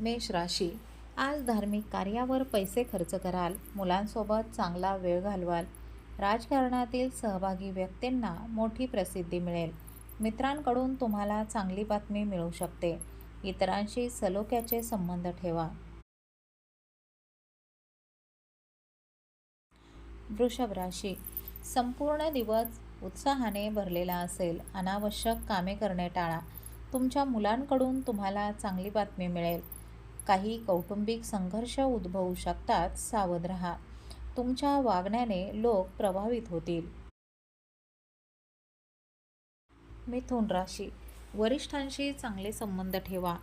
मेष राशी. आज धार्मिक कार्यावर पैसे खर्च कराल मुलांसोबत चांगला वेळ घालवाल. राजकारणातील सहभागी व्यक्तींना मोठी प्रसिद्धी मिळेल. मित्रांकडून तुम्हाला चांगली बातमी मिळू शकते. इतरांशी सलोख्याचे संबंध ठेवा. वृषभ राशी. संपूर्ण दिवस उत्साहाने भरलेला असेल. अनावश्यक कामे करणे टाळा. तुमच्या मुलांकडून तुम्हाला चांगली बातमी मिळेल. काही कौटुंबिक संघर्ष उद्भवू शकतात सावध रहा. तुमच्या वागण्याने लोक प्रभावित होतील. मिथुन राशी. वरिष्ठांशी चांगले संबंध ठेवा.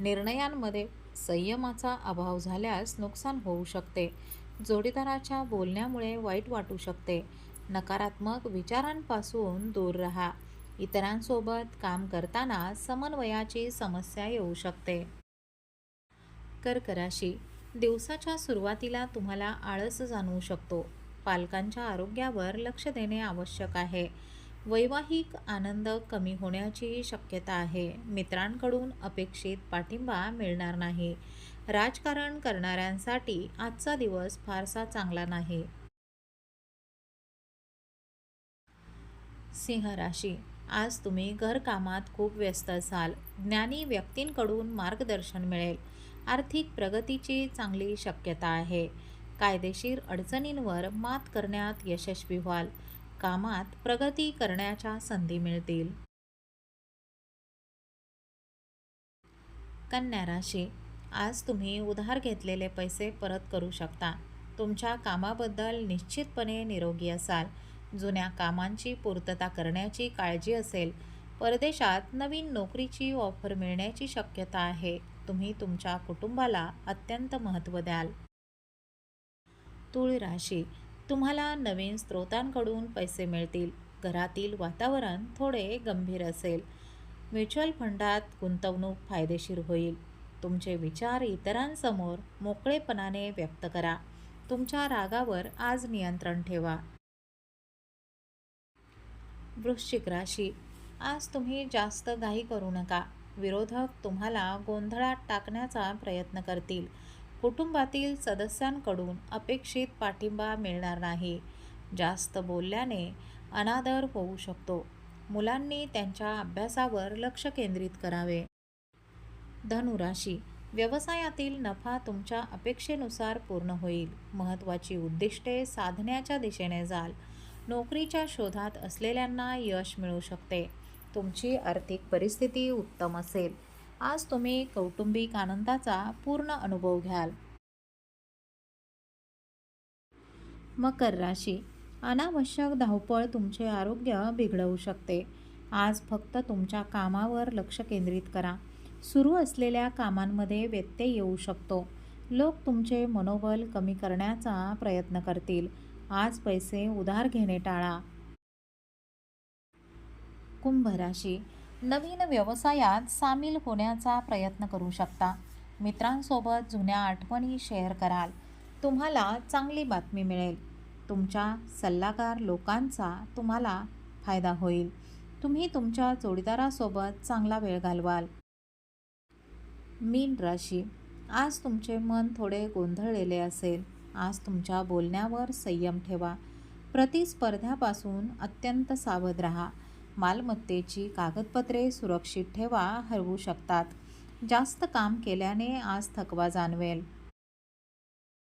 निर्णयांमध्ये संयमाचा अभाव झाल्यास नुकसान होऊ शकते. जोडीदाराच्या बोलण्यामुळे वाईट वाटू शकते. नकारात्मक विचारांपासून दूर रहा. इतरांसोबत काम करताना समन्वयाची समस्या येऊ शकते. कर्क राशी दिवसाच्या सुरुवातीला तुम्हाला आळस जाणवू शकतो. पालकांच्या आरोग्यावर लक्ष देणे आवश्यक आहे. वैवाहिक आनंद कमी होण्याची शक्यता आहे. मित्रांकडून अपेक्षित पाठिंबा मिळणार नाही. राजकारण करणाऱ्यांसाठी आजचा दिवस फारसा चांगला नाही. सिंह राशी. आज तुम्ही घरकामात खूप व्यस्त असाल. ज्ञानी व्यक्तींकडून मार्गदर्शन मिळेल. आर्थिक प्रगतीची चांगली शक्यता आहे. कायदेशीर अडचणींवर मात करण्यात यशस्वी व्हाल. कामात प्रगती करण्याच्या संधी मिळतील. कन्या राशी. आज तुम्ही उधार घेतलेले पैसे परत करू शकता. तुमच्या कामाबद्दल निश्चितपणे निरोगी असाल. जुन्या कामांची पूर्तता करण्याची काळजी असेल. परदेशात नवीन नोकरीची ऑफर मिळण्याची शक्यता आहे. तुम्ही तुमच्या कुटुंबाला अत्यंत महत्त्व द्याल. तुळ राशी तुम्हाला नवीन स्रोतांकडून पैसे मिळतील. घरातील वातावरण थोडे गंभीर असेल. म्युच्युअल फंडात गुंतवणूक फायदेशीर होईल. तुमचे विचार इतरांसमोर मोकळेपणाने व्यक्त करा. तुमच्या रागावर आज नियंत्रण ठेवा. वृश्चिक राशी आज तुम्ही जास्त घाई करू नका. विरोधक तुम्हाला गोंधळात टाकण्याचा प्रयत्न करतील. कुटुंबातील सदस्यांकडून अपेक्षित पाठिंबा मिळणार नाही. जास्त बोलल्याने अनादर होऊ शकतो. मुलांनी त्यांच्या अभ्यासावर लक्ष केंद्रित करावे. धनुराशी व्यवसायातील नफा तुमच्या अपेक्षेनुसार पूर्ण होईल. महत्त्वाची उद्दिष्टे साधण्याच्या दिशेने जाल. नोकरीच्या शोधात असलेल्यांना यश मिळू शकते. तुमची आर्थिक परिस्थिती उत्तम असेल. आज तुम्ही कौटुंबिक आनंदाचा पूर्ण अनुभव घ्याल. मकर राशी. अनावश्यक धावपळ तुमचे आरोग्य बिघडवू शकते. आज फक्त तुमच्या कामावर लक्ष केंद्रित करा. सुरू असलेल्या कामांमध्ये व्यत्यय येऊ शकतो. लोक तुमचे मनोबल कमी करण्याचा प्रयत्न करतील. आज पैसे उधार घेणे टाळा. कुंभराशी नवीन व्यवसायात सामील होण्याचा प्रयत्न करू शकता. मित्रांसोबत जुन्या आठवणी शेअर कराल. तुम्हाला चांगली बातमी मिळेल. तुमच्या सल्लागार लोकांचा तुम्हाला फायदा होईल. तुम्ही तुमच्या जोडीदारासोबत चांगला वेळ घालवाल. मीन राशी. आज तुमचे मन थोडे गोंधळलेले असेल. आज तुमच्या बोलण्यावर संयम ठेवा. प्रतिस्पर्ध्यापासून अत्यंत सावध राहा. मालमत्तेची कागदपत्रे सुरक्षित ठेवा हरवू शकतात. जास्त काम केल्याने आज थकवा जाणवेल.